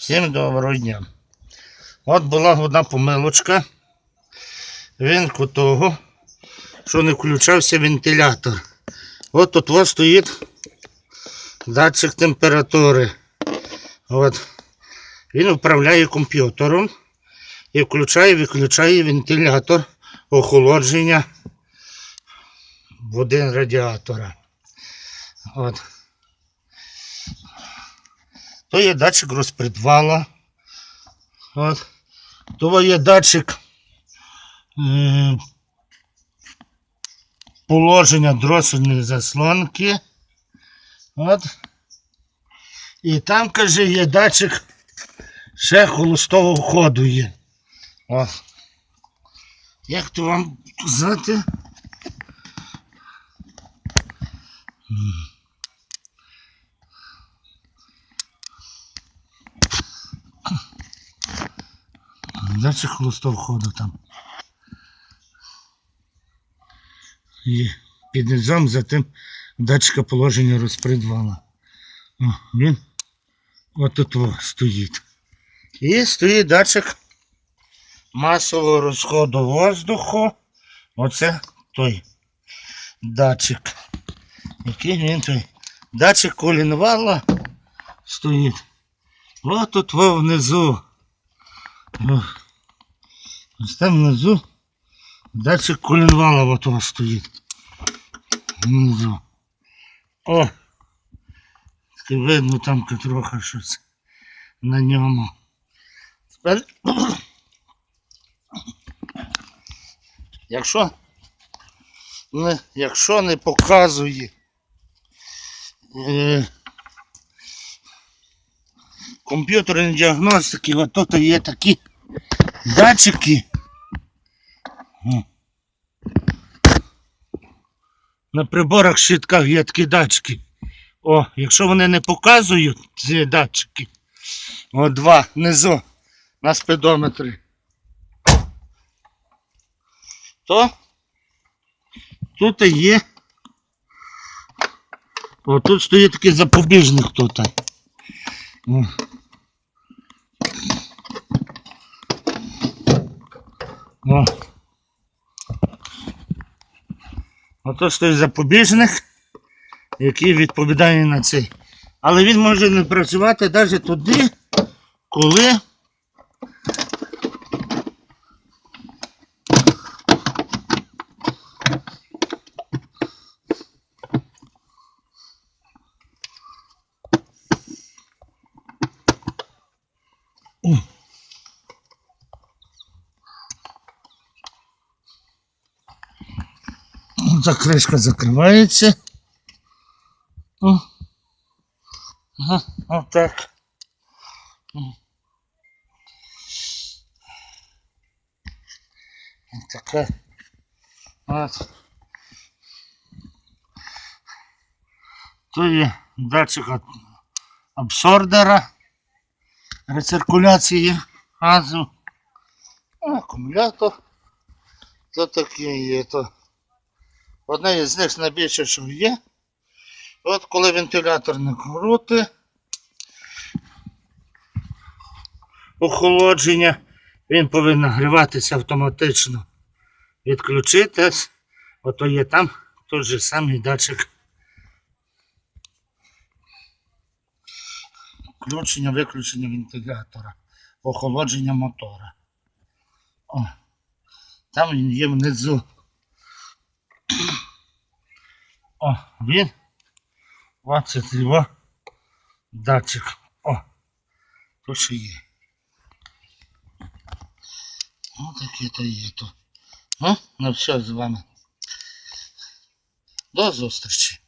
Всім доброго дня. От була одна помилочка. Він у того, що не включався вентилятор. От тут ось стоїть датчик температури. От. Він управляє комп'ютером і включає виключає вентилятор охолодження води радіатора. От. То є датчик розпредвала. От. То є датчик положення дросельної заслонки. От. І там, каже, є датчик ще холостого ходу є. От. Як то вам сказати? Датчик холостого ходу там. Є під низом за тим датчика положення розпредвала. О, він отут стоїть. І стоїть датчик масового розходу воздуху. Оце той датчик. Який він той? Датчик колінвала стоїть. Ось тут внизу. Ось там внизу от у вас стоїть. Внизу. О! Видно там трохи щось на ньому. Тепер, якщо не, якщо не показує е, комп'ютерні діагностики, от тут є такі датчики. На приборах щитках є такі датчики. О, якщо вони не показують ці датчики, о, два внизу на спидометрі, то тут є. О, тут стоїть такий запобіжник тут. О. О. Ото той запобіжник, який відповідає на цей. Але він може не працювати навіть туди, коли Ця кришка закривається. О. Ага, отак. М. Таке. От. То є датчик абсордера рециркуляції газу. Акумулятор. То таке є. То Одне із них найбільше, що є. От коли вентилятор не крути, охолодження, він повинен нагріватися автоматично. Відключитись. Ото є там той же самий датчик. Включення, виключення вентилятора, охолодження мотора. О, там він є внизу. О, він. Оце його датчик. О, то що є. Ну таке то є то. Ну, на все з вами. До зустрічі.